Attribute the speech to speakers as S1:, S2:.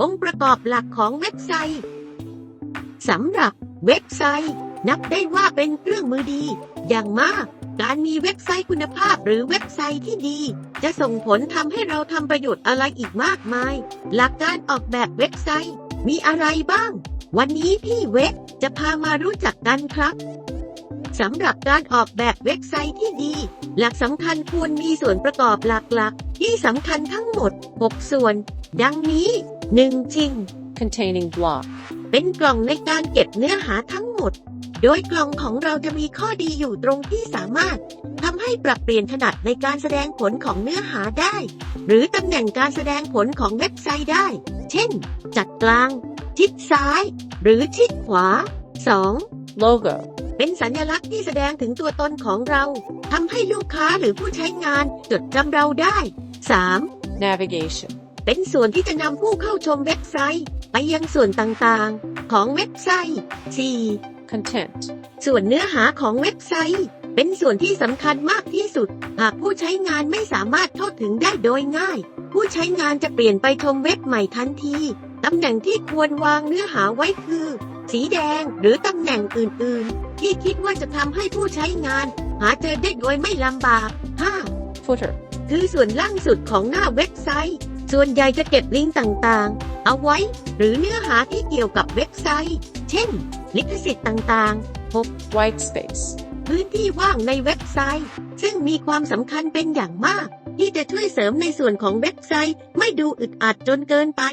S1: องค์ประกอบหลักของเว็บไซต์สำหรับเว็บไซต์ นับได้ว่าเป็นเครื่องมือดี อย่างมาก การมีเว็บไซต์คุณภาพหรือเว็บไซต์ที่ดี จะส่งผลทำให้เราทำประโยชน์อะไรอีกมากมาย หลักการออกแบบเว็บไซต์ มีอะไรบ้าง วันนี้พี่เว็บจะพามารู้จักกันครับ สำหรับการออกแบบเว็บไซต์ที่ดี หลักสำคัญควรมีส่วนประกอบหลักๆ ที่สำคัญทั้งหมด 6 ส่วน ดังนี้ 1. จริง
S2: containing block,
S1: เป็นกล่องในการเก็บเนื้อหาทั้งหมด โดยกล่องของเราจะมีข้อดีอยู่ตรงที่สามารถทำให้ปรับเปลี่ยนขนาดในการแสดงผลของเนื้อหาได้ หรือตำแหน่งการแสดงผลของเว็บไซต์ได้ เช่น จัดกลางชิดซ้าย หรือชิดขวา 2.
S2: Logo,
S1: เป็นสัญลักษณ์ที่แสดงถึงตัวตนของเราทำให้ลูกค้าหรือผู้ใช้งานจดจำเราได้ 3.
S2: navigation,
S1: เป็นส่วนที่จะนำผู้เข้าชมเว็บไซต์ ไปยังส่วนต่างๆ ของเว็บไซต์ 4.
S2: content,
S1: ส่วนเนื้อหาของเว็บไซต์ เป็นส่วนที่สำคัญมากที่สุด หากผู้ใช้งานไม่สามารถเข้าถึงได้โดยง่าย ผู้ใช้งานจะเปลี่ยนไปชมเว็บใหม่ทันที ตำแหน่งที่ควรวางเนื้อหาไว้คือ สีแดงหรือตำแหน่งอื่น ๆ ที่คิดว่าจะทำให้ผู้ใช้งาน หาเจอได้โดยไม่ลำบาก 5.
S2: footer,
S1: คือส่วนล่างสุดของหน้าเว็บไซต์ ส่วนใหญ่จะเก็บลิงก์ต่าง ๆ เอาไว้ หรือเนื้อหาที่เกี่ยวกับเว็บไซต์ เช่น ลิขสิทธิ์ต่างๆ
S2: white space,
S1: พื้นที่ว่างในเว็บไซต์ ซึ่งมีความสำคัญเป็นอย่างมาก ที่จะช่วยเสริมในส่วนของเว็บไซต์ ไม่ดูอึดอัดจนเกินไป